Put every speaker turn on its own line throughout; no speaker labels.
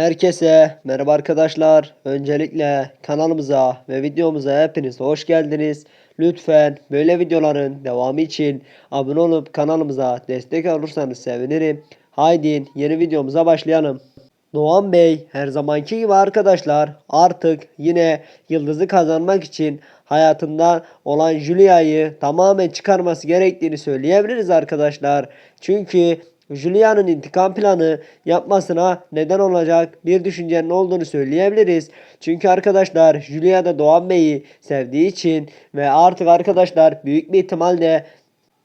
Herkese merhaba arkadaşlar. Öncelikle kanalımıza ve videomuza hepiniz hoş geldiniz. Lütfen böyle videoların devamı için abone olup kanalımıza destek olursanız sevinirim. Haydi yeni videomuza başlayalım. Doğan Bey her zamanki gibi arkadaşlar artık yine yıldızı kazanmak için hayatında olan Julia'yı tamamen çıkarması gerektiğini söyleyebiliriz arkadaşlar. Çünkü Julia'nın intikam planı yapmasına neden olacak bir düşüncenin olduğunu söyleyebiliriz. Çünkü arkadaşlar Julia da Doğan Bey'i sevdiği için ve artık arkadaşlar büyük bir ihtimalle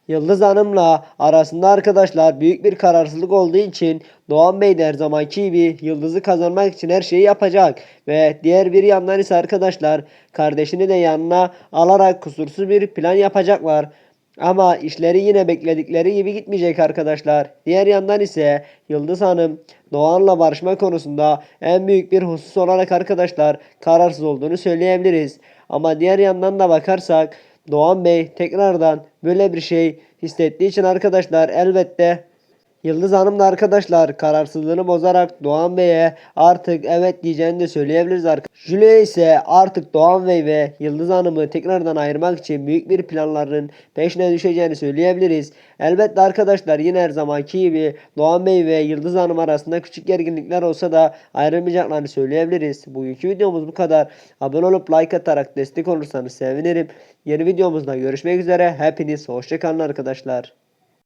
Yıldız Hanım'la arasında arkadaşlar büyük bir kararsızlık olduğu için Doğan Bey de her zamanki gibi Yıldız'ı kazanmak için her şeyi yapacak. Ve diğer bir yandan ise arkadaşlar kardeşini de yanına alarak kusursuz bir plan yapacaklar. Ama işleri yine bekledikleri gibi gitmeyecek arkadaşlar. Diğer yandan ise Yıldız Hanım Doğan'la barışma konusunda en büyük bir husus olarak arkadaşlar kararsız olduğunu söyleyebiliriz. Ama diğer yandan da bakarsak Doğan Bey tekrardan böyle bir şey hissettiği için arkadaşlar elbette Yıldız Hanım da arkadaşlar kararsızlığını bozarak Doğan Bey'e artık evet diyeceğini de söyleyebiliriz arkadaşlar. Julia ise artık Doğan Bey ve Yıldız Hanım'ı tekrardan ayırmak için büyük bir planların peşine düşeceğini söyleyebiliriz. Elbette arkadaşlar yine her zamanki gibi Doğan Bey ve Yıldız Hanım arasında küçük gerginlikler olsa da ayrılmayacaklarını söyleyebiliriz. Bugünkü videomuz bu kadar. Abone olup like atarak destek olursanız sevinirim. Yeni videomuzda görüşmek üzere. Hepiniz hoşçakalın arkadaşlar.